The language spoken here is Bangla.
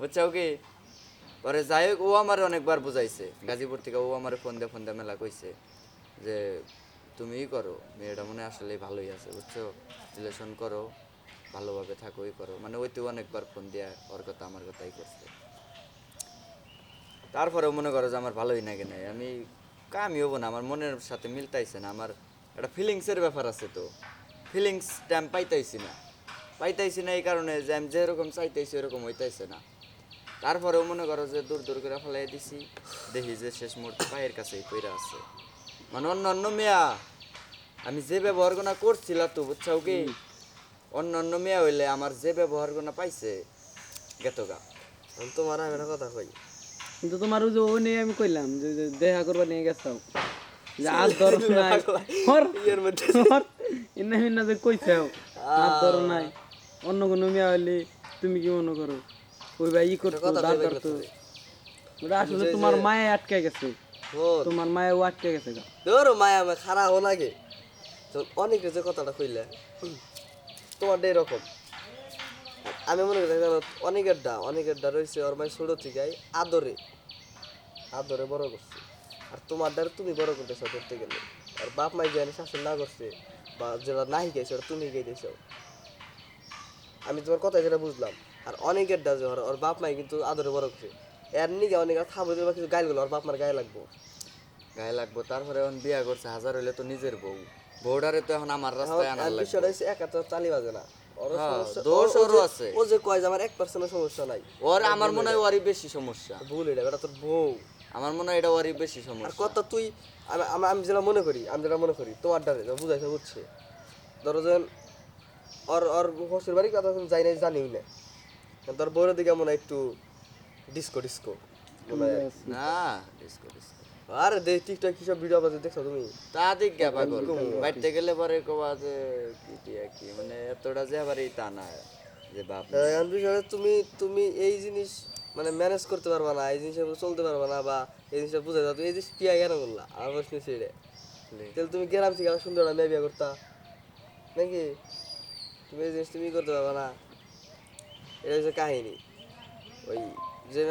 বুঝছাও কি? পরে যাই হোক ও আমার অনেকবার বুঝাইছে। গাজীপুর থেকে ও আমার ফোন দিয়ে ফোন দিয়ে মেলা কইছে যে করো মেয়েটা মনে আসলে ভালোই আছে বুঝছ? রিলেশন করো ভালোভাবে থাকো করো। মানে ওইতে অনেকবার ফোন দিয়ে ওর কথা আমার কথাই করছে। তারপরে মনে করো যে আমার ভালোই লাগে নাই। আমি কামি হব না আমার মনের সাথে মিলতাইছে না আমার একটা ফিলিংসের ব্যাপার আছে তো। ফিলিংস টাইম পাইতাইছি না। পাইতাইছি না এই কারণে যে আমি যেরকম চাইতেছি ওরকম হইতাইছে না। তারপরেও মনে করো যে দূর দূর করে ফেলাই দিছি। দেখি যে শেষ মুহূর্তে পায়ের কাছেই পইরা আছে। মানে অন্য অন্য মেয়া আমি যে ব্যবহার গোনা করছিলাম তো বুঝছাও কি? অন্য অন্য মেয়া হইলে আমার যে ব্যবহার গোনা পাইছে গেতগা তোমার আমি একটা কথা কই। কিন্তু তোমার ওই যে ও নিয়ে আমি কইলাম যে দেখা করবা নিয়ে গেছাও। যে আজ ধর নাই। ইন্না মিন্না যে কইছাও আজ ধর নাই। অন্য কোনো মেয়ে হইলে তুমি কি মনে করো? ওই ভাই ই করতো দাঁড় করতো। ওটা আসলে তোমার মায়ে আটকে গেছে। তোমার মায়ে ও আটকে গেছে তোর মায়া আমার খারাপ হো লাগে। অনেকে যে কথাটা কইলে তোমার এরকম। আমি মনে করি অনেকের ডা অনেকের ডা রয়েছে ওর মায়ের ছোট থেকে আদরে। আদরে বড় করছে। আর তোমার দ্বারা তুমি বড় করতেছো ধরতে গেলে। আর বাপ মাই জানি শাসন না করছে বা যেটা না শিখাইছে ওটা তুমি শিখাইতেছো আমি তোমার কথা যেটা বুঝলাম। আর অনেকের ডা যে ওর ওর বাপ মাই কিন্তু আদরে বড় করছে এর নিগে অনেক বা কিছু গাইল গেলো ওর বাপ মার গায়ে লাগবো। গায়ে লাগবো তারপরে এখন বিয়া করছে হাজার হইলে তো নিজের বউ। বউডারে তো এখন আমার রাস্তায় আনার লাগবে। বিষয়টা হচ্ছে একা তো চালি বাজে না। হ্যাঁ, দোষ ওরও আছে। ও যে কয় যে আমার এক পার্সেন্টের সমস্যা নাই। ওর আমার মনে হয় ওরই বেশি সমস্যা। ভুল এটা এটা তোর বউ। আমার মনে হয় এটা ওরই বেশি আর সমস্যা কত তুই আমি যেটা মনে করি আমি যেটা মনে করি তোমার ডারে বুঝাইছে বুঝছে। ধরো যেন ওর ওর হোস্টেল বাড়ি কথা তুমি যাই নাই জানিও না। তোর বউরের দিকে মনে একটু ডিস্কো ডিস্কো না ডিসকো ডিসকো আরে দেখ টিকটক কি সব ভিডিও বাজে দেখছ তুমি? তা দিক গে পাগল বাইতে গেলে পরে কবা যে কি টিয়া কি মানে এতটা যে আবার এই তা না যে বাপ। তুমি তুমি এই জিনিস মানে ম্যানেজ করতে পারবা না এই জিনিসের চলতে পারবা না বা এই জিনিসটা বুঝে যাও তুমি এই জিনিস পিয়া কেন করলা? আমার প্রশ্ন সেটা তাহলে তুমি গ্রাম থেকে সুন্দর মেয়ে বিয়ে করতা। নাকি? তুমি এই জিনিস তুমি করতে পারবে না। এটা হচ্ছে কাহিনী। ওই যে